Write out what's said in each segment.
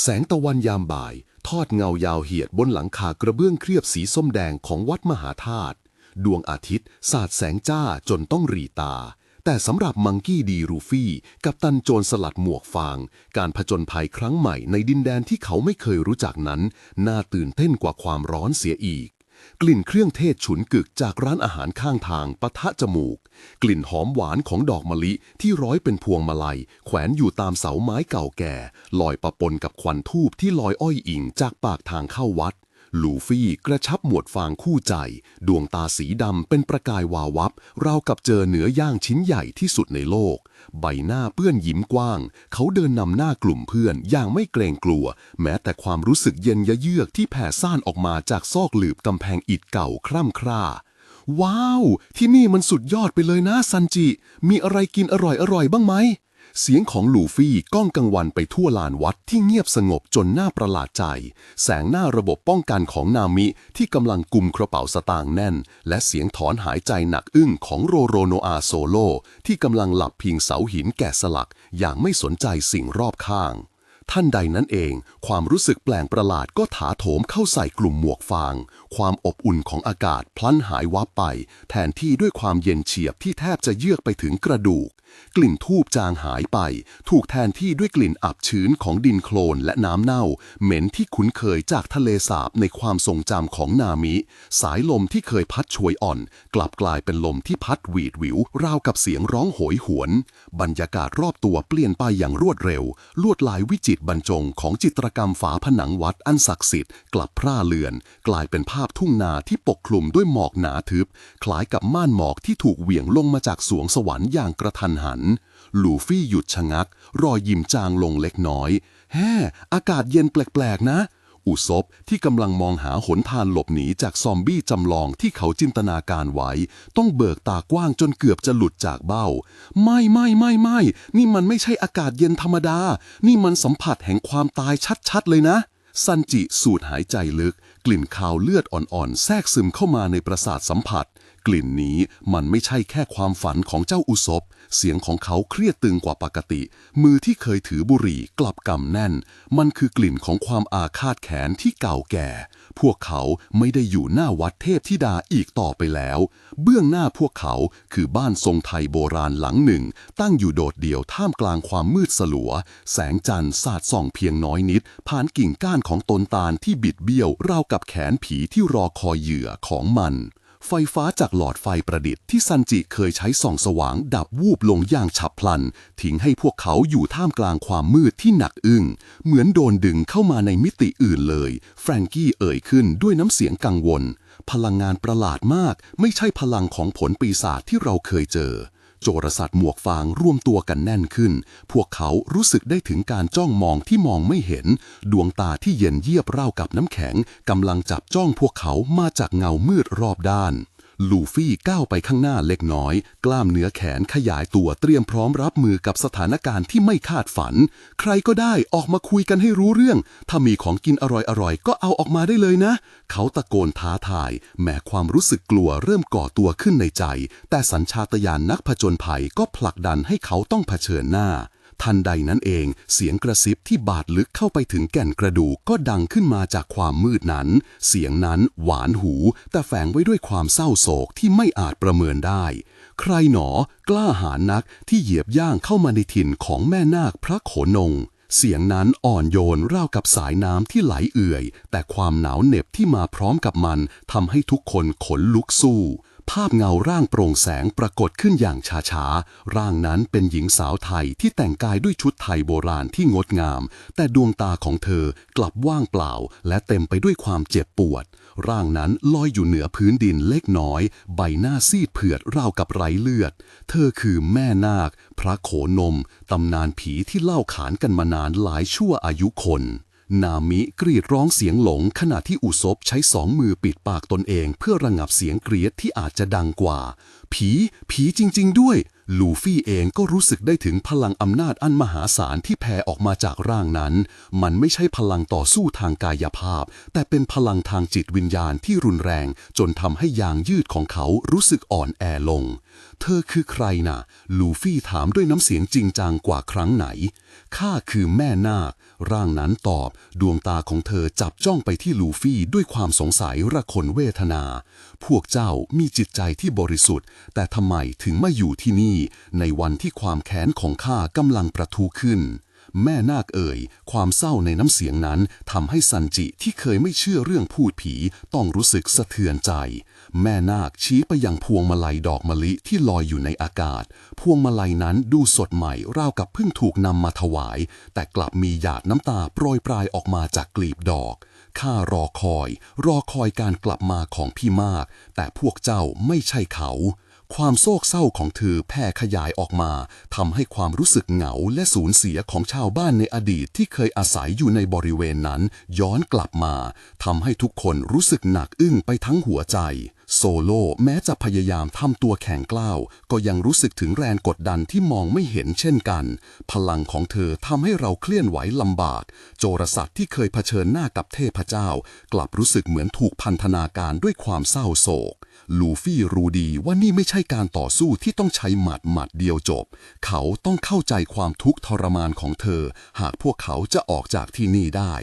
แสงตะวันยามบ่าย ทอดเงายาวเหยียดบนหลังคากระเบื้องเครียบสีส้มแดงของวัดมหาธาตุดวงอาทิตย์ สาดแสงจ้าจนต้องรีตา แต่สำหรับมังกี้ดีรูฟี่ กับตันโจรสลัดหมวกฟาง การผจญภัยครั้งใหม่ในดินแดนที่เขาไม่เคยรู้จักนั้น น่าตื่นเต้นกว่าความร้อนเสียอีก กลิ่นเครื่องเทศฉุนกึกจากร้านอาหารข้างทางปะทะจมูก กลิ่นหอมหวานของดอกมะลิที่ร้อยเป็นพวงมาลัย แขวนอยู่ตามเสาไม้เก่าแก่ ลอยประปนกับควันทูบที่ลอยอ้อยอิงจากปากทางเข้าวัด ลูฟี่กระชับหมวดฟางคู่ใจ ดวงตาสีดำเป็นประกายวาววับ ราวกับเจอเนื้อย่างชิ้นใหญ่ที่สุดในโลก ใบหน้าเปื้อนยิ้มกว้าง เขาเดินนำหน้ากลุ่มเพื่อนอย่างไม่เกรงกลัว แม้แต่ความรู้สึกเย็นยะเยือกที่แผ่ซ่านออกมาจากซอกหลืบกำแพงอิฐเก่าคร่ำคร่าว้าว ที่นี่มันสุดยอดไปเลยนะซันจิ มีอะไรกินอร่อยอร่อยบ้างไหม เสียงของลูฟี่ก้องกังวันไปทั่วลานวัดที่เงียบสงบจนน่าประหลาดใจ แสงหน้าระบบป้องกันของนามิที่กำลังกุมกระเป๋าสตางค์แน่น และเสียงถอนหายใจหนักอึ้งของโรโรโนอาโซโล ที่กำลังหลับพิงเสาหินแกะสลัก อย่างไม่สนใจสิ่งรอบข้าง ท่านใดนั้นเอง ความรู้สึกแปลงประหลาดก็ถาโถมเข้าใส่กลุ่มหมวกฟาง ความอบอุ่นของอากาศพลันหายวับไป แทนที่ด้วยความเย็นเฉียบที่แทบจะเยือกไปถึงกระดูก กลิ่นทูบจางหายไป ถูกแทนที่ด้วยกลิ่นอับชื้นของดินโคลนและน้ำเน่า เหม็นที่คุ้นเคยจากทะเลสาบในความทรงจำของนามิ สายลมที่เคยพัดช่วยอ่อน กลับกลายเป็นลมที่พัดหวีดหวิว ราวกับเสียงร้องโหยหวน บรรยากาศรอบตัวเปลี่ยนไปอย่างรวดเร็ว ลวดลายวิจิตรบรรจงของจิตรกรรมฝาผนังวัดอันศักดิ์สิทธิ์กลับพร่าเลือน กลายเป็นภาพทุ่งนาที่ปกคลุมด้วยหมอกหนาทึบ คล้ายกับม่านหมอกที่ถูกเหวี่ยงลงมาจากสวงสวรรค์อย่างกระทันหันลูฟี่หยุดชะงัก รอยยิ้มจางลงเล็กน้อย แฮ่อากาศเย็นแปลกๆนะ อุซบที่กำลังมองหาหนทางหลบหนีจากซอมบี้จำลองที่เขาจินตนาการไว้ ต้องเบิกตากว้างจนเกือบจะหลุดจากเบ้า ไม่ไม่ไม่ไม่นี่มันไม่ใช่อากาศเย็นธรรมดา นี่มันสัมผัสแห่งความตายชัดๆเลยนะซันจิสูดหายใจลึก กลิ่นคาวเลือดอ่อนๆ แทรกซึมเข้ามาในประสาทสัมผัส กลิ่นนี้มันไม่ใช่แค่ความฝันของเจ้าอุศบเสียงของเขาเครียดตึงกว่าปกติ มือที่เคยถือบุหรี่กลับกำแน่น มันคือกลิ่นของความอาฆาตแค้นที่เก่าแก่ พวกเขาไม่ได้อยู่หน้าวัดเทพธิดาอีกต่อไปแล้ว เบื้องหน้าพวกเขาคือบ้านทรงไทยโบราณหลังหนึ่ง ตั้งอยู่โดดเดี่ยวท่ามกลางความมืดสลัว แสงจันทร์สาดส่องเพียงน้อยนิด ผ่านกิ่งก้านของต้นตาลที่บิดเบี้ยวราวกับแขนผีที่รอคอยเหยื่อของมัน ไฟฟ้าจากหลอดไฟประดิษฐ์ที่ซันจิเคยใช้ส่องสว่าง ดับวูบลงอย่างฉับพลัน ทิ้งให้พวกเขาอยู่ท่ามกลางความมืดที่หนักอึ้ง เหมือนโดนดึงเข้ามาในมิติอื่นเลย แฟรงกี้เอ่ยขึ้นด้วยน้ำเสียงกังวล พลังงานประหลาดมาก ไม่ใช่พลังของผลปีศาจที่เราเคยเจอ โจรสัตว์หมวกฟางร่วมตัวกันแน่นขึ้น พวกเขารู้สึกได้ถึงการจ้องมองที่มองไม่เห็น ดวงตาที่เย็นเยียบราวกับน้ำแข็งกำลังจับจ้องพวกเขามาจากเงามืดรอบด้าน ลูฟี่ก้าวไปข้างหน้าเล็กน้อย กล้ามเนื้อแขนขยายตัวเตรียมพร้อมรับมือกับสถานการณ์ที่ไม่คาดฝัน ใครก็ได้ออกมาคุยกันให้รู้เรื่อง ถ้ามีของกินอร่อยๆ ก็เอาออกมาได้เลยนะ เขาตะโกนท้าทาย แม้ความรู้สึกกลัวเริ่มก่อตัวขึ้นในใจ แต่สัญชาตญาณนักผจญภัยก็ผลักดันให้เขาต้องเผชิญหน้า ทันใดนั้นเอง เสียงกระซิบที่บาดลึกเข้าไปถึงแก่นกระดูกก็ดังขึ้นมาจากความมืดนั้น เสียงนั้นหวานหู แต่แฝงไว้ด้วยความเศร้าโศกที่ไม่อาจประเมินได้ ใครหนอกล้าหาญนักที่เหยียบย่างเข้ามาในถิ่นของแม่นาคพระโขนงเสียงนั้นอ่อนโยนราวกับสายน้ำที่ไหลเอื่อย แต่ความหนาวเหน็บที่มาพร้อมกับมันทำให้ทุกคนขนลุกสู้ ภาพเงาร่างโปร่งแสงปรากฏขึ้นอย่างช้าๆ ร่างนั้นเป็นหญิงสาวไทยที่แต่งกายด้วยชุดไทยโบราณที่งดงาม แต่ดวงตาของเธอกลับว่างเปล่า และเต็มไปด้วยความเจ็บปวด ร่างนั้นลอยอยู่เหนือพื้นดินเล็กน้อย ใบหน้าซีดเผือดราวกับไร้เลือด เธอคือแม่นาค พระโขนม ตำนานผีที่เล่าขานกันมานานหลายชั่วอายุคน นามิกรีดร้องเสียงหลงขณะที่อุศบใช้สองมือปิดปากตนเอง เพื่อระงับเสียงกรีดที่อาจจะดังกว่า ผี ผีจริง ๆ ด้วย ลูฟี่เองก็รู้สึกได้ถึงพลังอำนาจอันมหาศาลที่แผ่ออกมาจากร่างนั้น มันไม่ใช่พลังต่อสู้ทางกายภาพ แต่เป็นพลังทางจิตวิญญาณที่รุนแรง จนทำให้ยางยืดของเขารู้สึกอ่อนแอลง เธอคือใครน่ะ ลูฟี่ถามด้วยน้ำเสียงจริงจังกว่าครั้งไหน ข้าคือแม่นาค ร่างนั้นตอบ ดวงตาของเธอจับจ้องไปที่ลูฟี่ด้วยความสงสัยระคนเวทนา พวกเจ้ามีจิตใจที่บริสุทธิ์ แต่ทำไมถึงมาอยู่ที่นี่ ในวันที่ความแค้นของข้ากำลังประทุขึ้นแม่นาคเอ่ย ความเศร้าในน้ำเสียงนั้นทำให้ซันจิที่เคยไม่เชื่อเรื่องพูดผี ต้องรู้สึกสะเทือนใจ แม่นาคชี้ไปยังพวงมาลัยดอกมะลิที่ลอยอยู่ในอากาศ พวงมาลัยนั้นดูสดใหม่ราวกับเพิ่งถูกนำมาถวาย แต่กลับมีหยาดน้ำตาโปรยปลายออกมาจากกลีบดอกข้ารอคอย รอคอยการกลับมาของพี่มาก แต่พวกเจ้าไม่ใช่เขา ความโศกเศร้าของเธอแผ่ขยายออกมาทำให้ความรู้สึกเหงาและสูญเสียของชาวบ้านในอดีตที่เคยอาศัยอยู่ในบริเวณนั้น ย้อนกลับมาทำให้ทุกคนรู้สึกหนักอึ้งไปทั้งหัวใจ โซโล่แม้จะพยายามทำตัวแข็งกล้าว ก็ยังรู้สึกถึงแรงกดดันที่มองไม่เห็นเช่นกัน พลังของเธอทำให้เราเคลื่อนไหวลำบาก โจรสัตว์ที่เคยเผชิญหน้ากับเทพเจ้า กลับรู้สึกเหมือนถูกพันธนาการด้วยความเศร้าโศก ลูฟี่รู้ดีว่านี่ไม่ใช่การต่อสู้ที่ต้องใช้หมัดหมัดเดียวจบ เขาต้องเข้าใจความทุกข์ทรมานของเธอ หากพวกเขาจะออกจากที่นี่ได้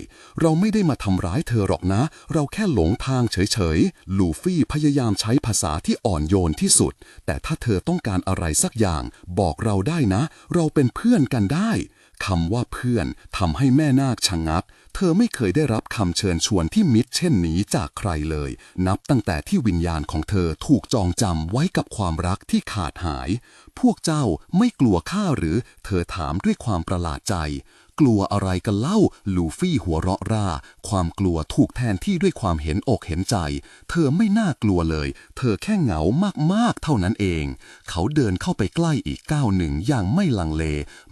เราไม่ได้มาทำร้ายเธอหรอกนะ เราแค่หลงทางเฉยๆ ลูฟี่พยายายามใช้ภาษาที่อ่อนโยนที่สุด แต่ถ้าเธอต้องการอะไรสักอย่าง บอกเราได้นะ เราเป็นเพื่อนกันได้คำว่าเพื่อนทำให้แม่นาคชะงัก เธอไม่เคยได้รับคำเชิญชวนที่มิตรเช่นนี้จากใครเลย นับตั้งแต่ที่วิญญาณของเธอถูกจองจำไว้กับความรักที่ขาดหาย พวกเจ้าไม่กลัวข้าหรือ เธอถามด้วยความประหลาดใจ กลัวอะไรกันเล่า ลูฟี่หัวเราะร่า ความกลัวถูกแทนที่ด้วยความเห็นอกเห็นใจ เธอไม่น่ากลัวเลย เธอแค่เหงามากๆ เท่านั้นเอง เขาเดินเข้าไปใกล้อีกก้าวหนึ่งอย่างไม่ลังเล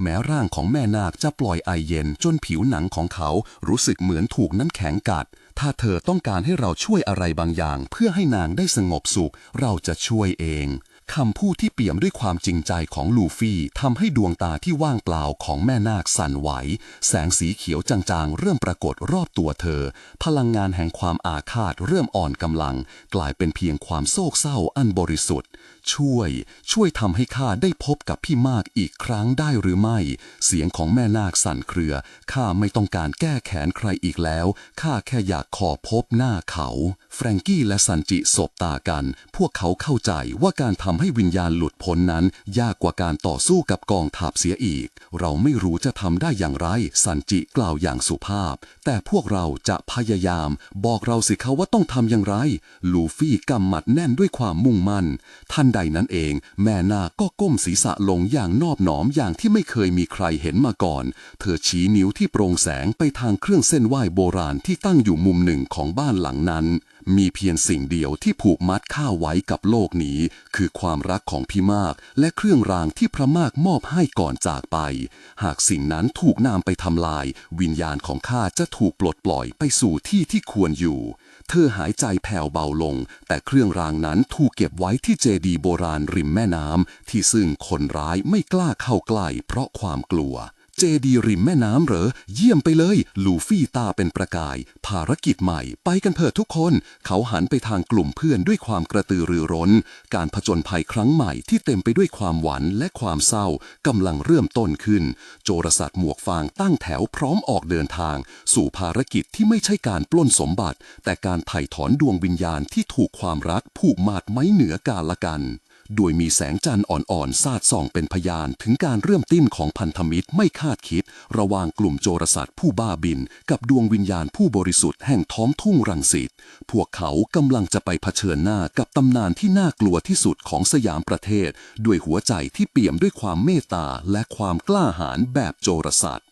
แม้ร่างของแม่นาคจะปล่อยไอเย็นจนผิวหนังของเขารู้สึกเหมือนถูกน้ำแข็งกัด ถ้าเธอต้องการให้เราช่วยอะไรบางอย่าง เพื่อให้นางได้สงบสุข เราจะช่วยเอง คำพูดที่เปี่ยมด้วยความจริงใจของลูฟี่ทำให้ดวงตาที่ว่างเปล่าของแม่นาคสั่นไหว แสงสีเขียวจางๆ เริ่มปรากฏรอบตัวเธอ พลังงานแห่งความอาฆาตเริ่มอ่อนกำลัง กลายเป็นเพียงความโศกเศร้าอันบริสุทธิ์ ช่วย ช่วยทำให้ข้าได้พบกับพี่มากอีกครั้งได้หรือไม่ เสียงของแม่นาคสั่นเครือข้าไม่ต้องการแก้แค้นใครอีกแล้วข้าแค่อยากขอพบหน้าเขา แฟรงกี้และซันจิสบตากัน พวกเขาเข้าใจว่าการทำให้วิญญาณหลุดพ้นนั้น ยากกว่าการต่อสู้กับกองทัพเสียอีก เราไม่รู้จะทำได้อย่างไรซันจิกล่าวอย่างสุภาพ แต่พวกเราจะพยายาม บอกเราสิเขาว่าต้องทำอย่างไร ลูฟี่กำหมัดแน่นด้วยความมุ่งมั่นทันใดนั้นเอง แม่นาก็ก้มศีรษะลงอย่างนอบหนอมอย่างที่ไม่เคยมีใครเห็นมาก่อน เธอชี้นิ้วที่โปร่งแสงไปทางเครื่องเส้นไหว้โบราณที่ตั้งอยู่มุมหนึ่งของบ้านหลังนั้น มีเพียงสิ่งเดียวที่ผูกมัดข้าไว้กับโลกนี้ คือความรักของพี่มากและเครื่องรางที่พระมากมอบให้ก่อนจากไป หากสิ่งนั้นถูกนำไปทำลาย วิญญาณของข้าจะถูกปลดปล่อยไปสู่ที่ที่ควรอยู่ เธอหายใจแผ่วเบาลง แต่เครื่องรางนั้นถูกเก็บไว้ที่เจดีโบราณริมแม่น้ำที่ซึ่งคนร้ายไม่กล้าเข้าใกล้เพราะความกลัว เจดีริมแม่น้ำเหรอ เยี่ยมไปเลย ลูฟี่ตาเป็นประกาย ภารกิจใหม่ ไปกันเถิดทุกคน เขาหันไปทางกลุ่มเพื่อนด้วยความกระตือรือร้น การผจญภัยครั้งใหม่ที่เต็มไปด้วยความหวั่นและความเศร้ากำลังเริ่มต้นขึ้น โจรสัตว์หมวกฟางตั้งแถวพร้อมออกเดินทาง สู่ภารกิจที่ไม่ใช่การปล้นสมบัติ แต่การไถ่ถอนดวงวิญญาณที่ถูกความรักผูกมาดไม้เหนือกาละกัน โดยมีแสงจันทร์อ่อนๆสาดส่องเป็นพยานถึงการเริ่มติ้นของพันธมิตรไม่คาดคิด ระหว่างกลุ่มโจรสัตว์ผู้บ้าบิน กับดวงวิญญาณผู้บริสุทธิ์แห่งท้องทุ่งรังสิตพวกเขากำลังจะไปเผชิญหน้ากับตำนานที่น่ากลัวที่สุดของสยามประเทศ ด้วยหัวใจที่เปี่ยมด้วยความเมตตาและความกล้าหาญแบบโจรสัตว์